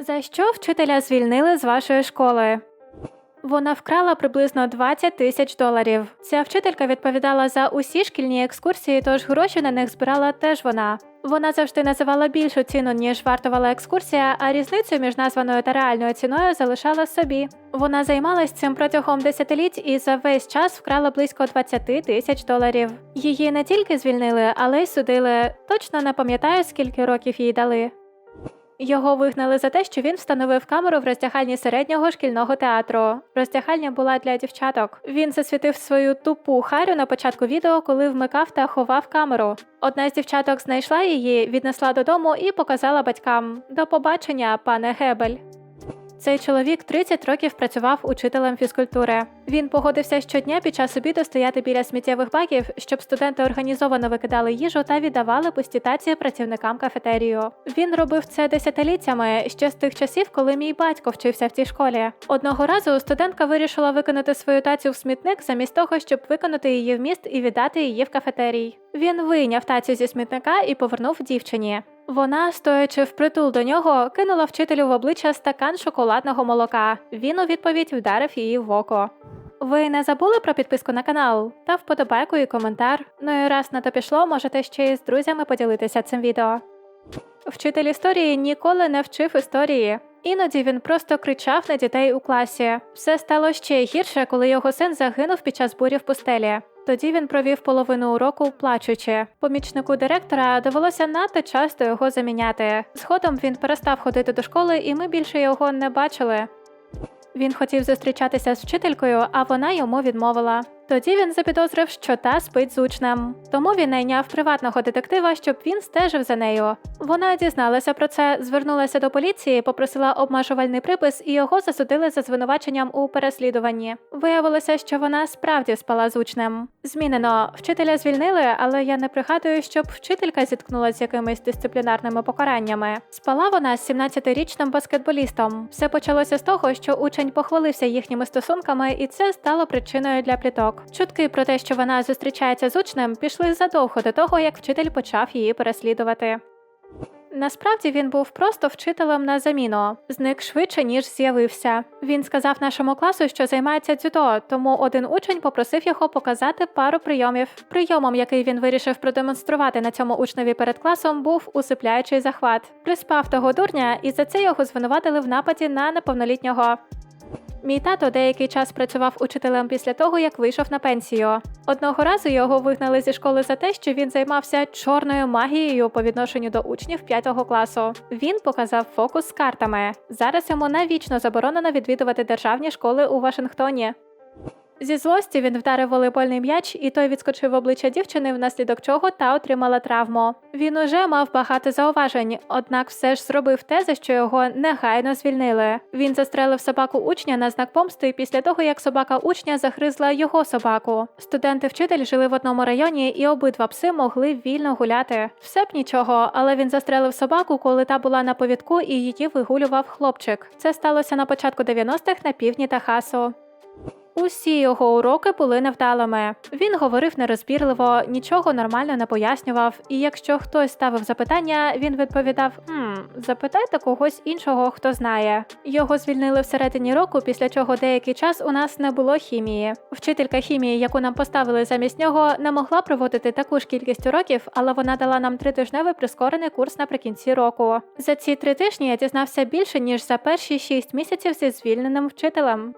За що вчителя звільнили з вашої школи? Вона вкрала приблизно 20 тисяч доларів. Ця вчителька відповідала за усі шкільні екскурсії, тож гроші на них збирала теж вона. Вона завжди називала більшу ціну, ніж вартувала екскурсія, а різницю між названою та реальною ціною залишала собі. Вона займалась цим протягом десятиліть і за весь час вкрала близько 20 тисяч доларів. Її не тільки звільнили, але й судили. Точно не пам'ятаю, скільки років їй дали. Його вигнали за те, що він встановив камеру в роздягальні середнього шкільного театру. Роздягальня була для дівчаток. Він засвітив свою тупу харю на початку відео, коли вмикав та ховав камеру. Одна з дівчаток знайшла її, віднесла додому і показала батькам. До побачення, пане Гебель. Цей чоловік 30 років працював учителем фізкультури. Він погодився щодня під час обіду стояти біля сміттєвих баків, щоб студенти організовано викидали їжу та віддавали пусті таці працівникам кафетерію. Він робив це десятиліттями ще з тих часів, коли мій батько вчився в цій школі. Одного разу студентка вирішила викинути свою тацю в смітник замість того, щоб виконати її в міст і віддати її в кафетерій. Він вийняв тацю зі смітника і повернув дівчині. Вона, стоячи впритул до нього, кинула вчителю в обличчя стакан шоколадного молока. Він у відповідь вдарив її в око. Ви не забули про підписку на канал та вподобайку і коментар. Ну і раз на то пішло, можете ще й з друзями поділитися цим відео. Вчитель історії ніколи не вчив історії. Іноді він просто кричав на дітей у класі. Все стало ще гірше, коли його син загинув під час бурі в пустелі. Тоді він провів половину уроку плачучи. Помічнику директора довелося надто часто його заміняти. Згодом він перестав ходити до школи, і ми більше його не бачили. Він хотів зустрічатися з вчителькою, а вона йому відмовила. Тоді він запідозрив, що та спить з учнем. Тому він найняв приватного детектива, щоб він стежив за нею. Вона дізналася про це, звернулася до поліції, попросила обмежувальний припис, і його засудили за звинуваченням у переслідуванні. Виявилося, що вона справді спала з учнем. Змінено, вчителя звільнили, але я не пригадую, щоб вчителька зіткнулася з якимись дисциплінарними покараннями. Спала вона з 17-річним баскетболістом. Все почалося з того, що учень похвалився їхніми стосунками, і це стало причиною для пліток. Чутки про те, що вона зустрічається з учнем, пішли задовго до того, як вчитель почав її переслідувати. Насправді він був просто вчителем на заміну, зник швидше, ніж з'явився. Він сказав нашому класу, що займається дзюдо, тому один учень попросив його показати пару прийомів. Прийомом, який він вирішив продемонструвати на цьому учневі перед класом, був усипляючий захват. Приспав того дурня, і за це його звинуватили в нападі на неповнолітнього. Мій тато деякий час працював учителем після того, як вийшов на пенсію. Одного разу його вигнали зі школи за те, що він займався чорною магією по відношенню до учнів 5 класу. Він показав фокус з картами. Зараз йому навічно заборонено відвідувати державні школи у Вашингтоні. Зі злості він вдарив волейбольний м'яч, і той відскочив в обличчя дівчини, внаслідок чого та отримала травму. Він уже мав багато зауважень, однак все ж зробив те, за що його негайно звільнили. Він застрелив собаку учня на знак помсти після того, як собака учня загризла його собаку. Студенти-вчитель жили в одному районі, і обидва пси могли вільно гуляти. Все б нічого, але він застрелив собаку, коли та була на повідку, і її вигулював хлопчик. Це сталося на початку 90-х на півдні Техасу. Усі його уроки були невдалими. Він говорив нерозбірливо, нічого нормально не пояснював, і якщо хтось ставив запитання, він відповідав: «Хм, запитайте когось іншого, хто знає. Його звільнили всередині року, після чого деякий час у нас не було хімії. Вчителька хімії, яку нам поставили замість нього, не могла проводити таку ж кількість уроків, але вона дала нам тритижневий прискорений курс наприкінці року. За ці три тижні я дізнався більше ніж за перші шість місяців зі звільненим вчителем.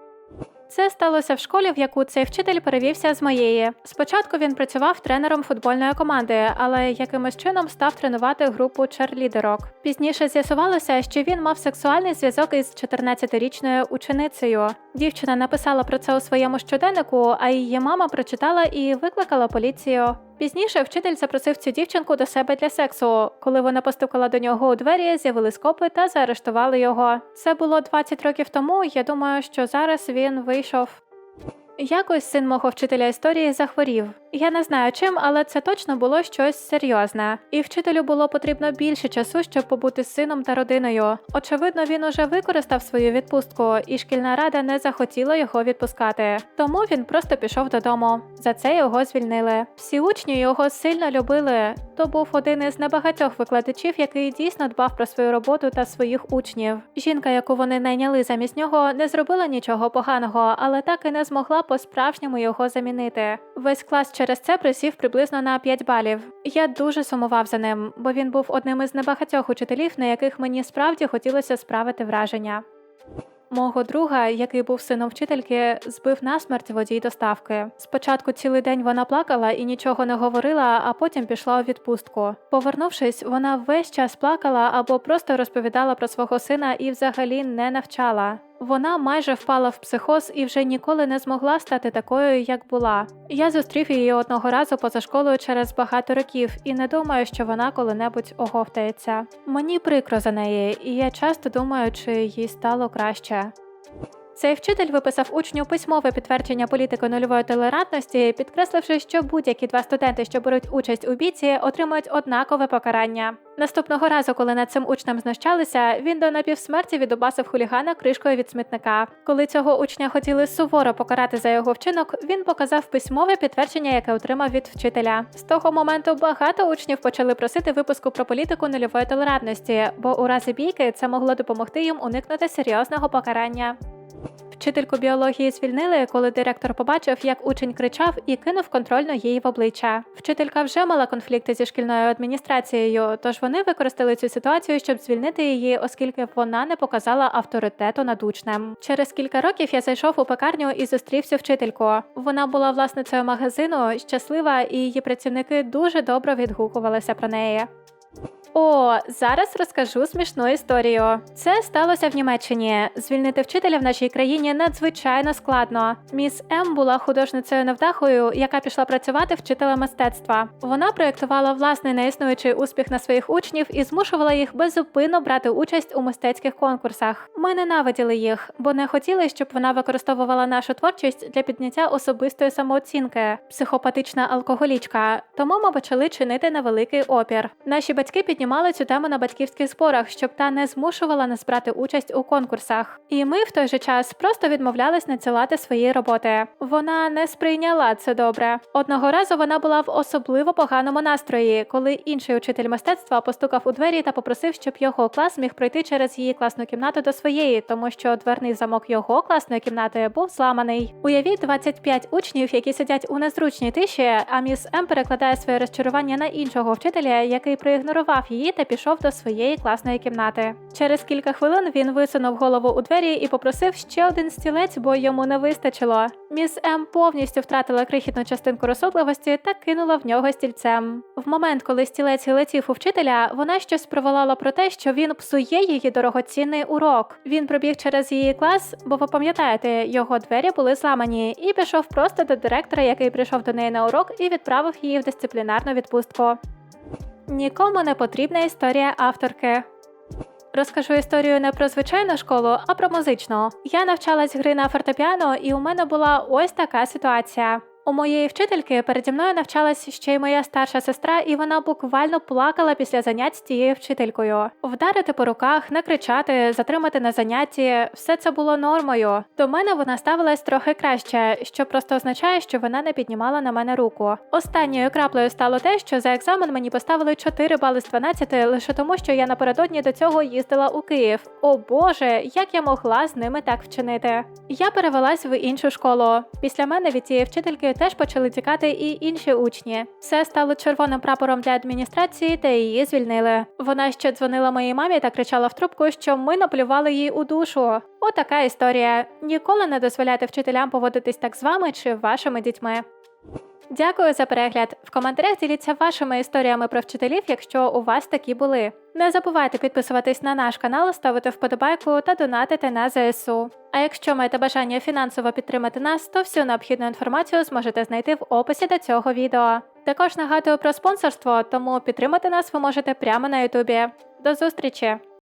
Це сталося в школі, в яку цей вчитель перевівся з моєї. Спочатку він працював тренером футбольної команди, але якимось чином став тренувати групу черлідерок. Пізніше з'ясувалося, що він мав сексуальний зв'язок із 14-річною ученицею. Дівчина написала про це у своєму щоденнику, а її мама прочитала і викликала поліцію. Пізніше вчитель запросив цю дівчинку до себе для сексу. Коли вона постукала до нього у двері, з'явились копи та заарештували його. Це було 20 років тому. Я думаю, що зараз він вийшов. Якось син мого вчителя історії захворів. Я не знаю чим, але це точно було щось серйозне. І вчителю було потрібно більше часу, щоб побути з сином та родиною. Очевидно, він уже використав свою відпустку, і шкільна рада не захотіла його відпускати. Тому він просто пішов додому. За це його звільнили. Всі учні його сильно любили. То був один із небагатьох викладачів, який дійсно дбав про свою роботу та своїх учнів. Жінка, яку вони найняли замість нього, не зробила нічого поганого, але так і не змогла по-справжньому його замінити. Весь клас через це присів приблизно на 5 балів. Я дуже сумував за ним, бо він був одним із небагатьох учителів, на яких мені справді хотілося справити враження. Мого друга, який був сином вчительки, збив насмерть водій доставки. Спочатку цілий день вона плакала і нічого не говорила, а потім пішла у відпустку. Повернувшись, вона весь час плакала або просто розповідала про свого сина і взагалі не навчала. Вона майже впала в психоз і вже ніколи не змогла стати такою, як була. Я зустрів її одного разу поза школою через багато років і не думаю, що вона коли-небудь оговтається. Мені прикро за неї, і я часто думаю, чи їй стало краще. Цей вчитель виписав учню письмове підтвердження політики нульової толерантності, підкресливши, що будь-які два студенти, що беруть участь у бійці, отримують однакове покарання. Наступного разу, коли над цим учнем знущалися, він до напівсмерті відобасив хулігана кришкою від смітника. Коли цього учня хотіли суворо покарати за його вчинок, він показав письмове підтвердження, яке отримав від вчителя. З того моменту багато учнів почали просити випуску про політику нульової толерантності, бо у разі бійки це могло допомогти їм уникнути серйозного покарання. Вчительку біології звільнили, коли директор побачив, як учень кричав і кинув контрольну їй в обличчя. Вчителька вже мала конфлікти зі шкільною адміністрацією, тож вони використали цю ситуацію, щоб звільнити її, оскільки вона не показала авторитету над учнем. Через кілька років я зайшов у пекарню і зустрів цю вчительку. Вона була власницею магазину, щаслива, і її працівники дуже добре відгукувалися про неї. О, зараз розкажу смішну історію. Це сталося в Німеччині. Звільнити вчителя в нашій країні надзвичайно складно. Міс М була художницею невдахою, яка пішла працювати вчителем мистецтва. Вона проєктувала власний неіснуючий успіх на своїх учнів і змушувала їх безупинно брати участь у мистецьких конкурсах. Ми ненавиділи їх, бо не хотіли, щоб вона використовувала нашу творчість для підняття особистої самооцінки, психопатична алкоголічка. Тому ми почали чинити невеликий опір. Наші батьки піднімали цю тему на батьківських зборах, щоб та не змушувала нас брати участь у конкурсах. І ми в той же час просто відмовлялись надсилати свої роботи. Вона не сприйняла це добре. Одного разу вона була в особливо поганому настрої, коли інший учитель мистецтва постукав у двері та попросив, щоб його клас міг пройти через її класну кімнату до своєї, тому що дверний замок його класної кімнати був зламаний. Уявіть 25 учнів, які сидять у незручній тиші, а міс М перекладає своє розчарування на іншого вчителя, який проігнорував її та пішов до своєї класної кімнати. Через кілька хвилин він висунув голову у двері і попросив ще один стілець, бо йому не вистачило. Міс М повністю втратила крихітну частинку розсудливості та кинула в нього стільцем. В момент, коли стілець летів у вчителя, вона щось провалала про те, що він псує її дорогоцінний урок. Він пробіг через її клас, бо ви пам'ятаєте, його двері були зламані, і пішов просто до директора, який прийшов до неї на урок, і відправив її в дисциплінарну відпустку. Нікому не потрібна історія авторки. Розкажу історію не про звичайну школу, а про музичну. Я навчалась гри на фортепіано, і у мене була ось така ситуація. У моєї вчительки переді мною навчалась ще й моя старша сестра, і вона буквально плакала після занять з тією вчителькою. Вдарити по руках, накричати, затримати на занятті все це було нормою. До мене вона ставилась трохи краще, що просто означає, що вона не піднімала на мене руку. Останньою краплею стало те, що за екзамен мені поставили 4 бали з 12 лише тому, що я напередодні до цього їздила у Київ. О Боже, як я могла з ними так вчинити? Я перевелась в іншу школу. Після мене від цієї вчительки теж почали тікати і інші учні. Все стало червоним прапором для адміністрації, та її звільнили. Вона ще дзвонила моїй мамі та кричала в трубку, що ми наплювали їй у душу. Отака історія. Ніколи не дозволяйте вчителям поводитись так з вами чи вашими дітьми. Дякую за перегляд. В коментарях діліться вашими історіями про вчителів, якщо у вас такі були. Не забувайте підписуватись на наш канал, ставити вподобайку та донатити на ЗСУ. А якщо маєте бажання фінансово підтримати нас, то всю необхідну інформацію зможете знайти в описі до цього відео. Також нагадую про спонсорство, тому підтримати нас ви можете прямо на Ютубі. До зустрічі!